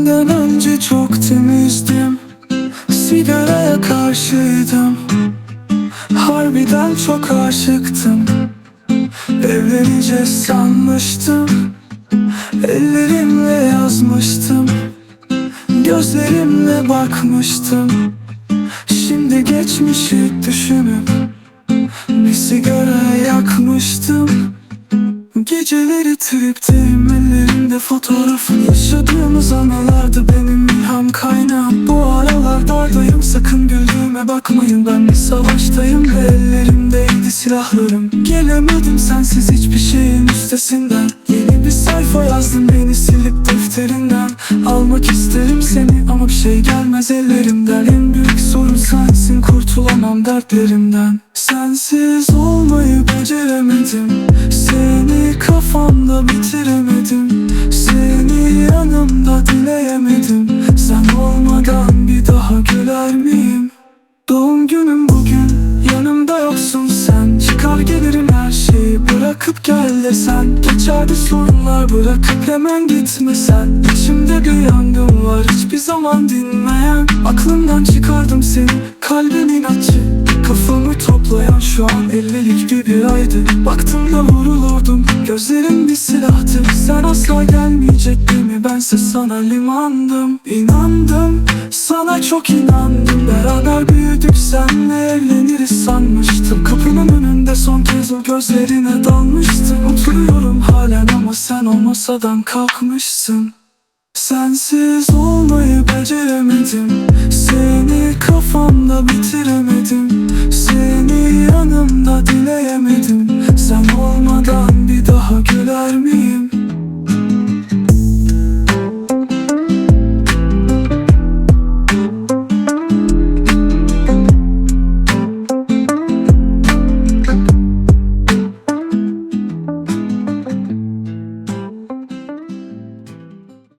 Senden önce çok temizdim. Sigaraya karşıydım. Harbiden çok aşıktım. Evleneceğiz sanmıştım. Ellerimle yazmıştım. Gözlerimle bakmıştım. Şimdi geçmişi düşünüp Bir sigara yakmıştım. Geceleri tripteyim ellerimde fotoğrafın Yaşadığımız anılar anılardı benim ilham kaynağım. Bu aralar dardayım. Sakın güldüğüme bakmayın. Ben bir savaştayım ve ellerimdeydi silahlarım. Gelemedim sensiz hiçbir şeyin üstesinden. Yeni bir sayfa yazdım beni silip defterinden. Almak isterim seni ama bir şey gelmez ellerimden. En büyük sorun sensin kurtulamam dertlerimden. Sensiz olmayı beceremedim. Seni kafamda bitiremedim bir daha güler miyim? Doğum günüm bugün yanımda yoksun sen. Çıkar gelirim her şeyi bırakıp gel desen. Geçerdi sorunlar bırakıp hemen gitme sen. İçimde bir yangın var hiçbir zaman dinmeyen. Aklımdan çıkardım seni kalbim inatçı Kafamı toplayan şu an ellilik bir aydı. Baktığımda vurulurdum gözlerim bir silahtı. Sen asla mi bense sana limandım İnandım. Sana çok inandım. Beraber büyüdük senle evleniriz sanmıştım. Kapının önünde son kez o gözlerine dalmıştım. Oturuyorum halen ama sen o masadan kalkmışsın. Sensiz olmayı beceremedim. Seni kafamda bitiremedim. Seni yanımda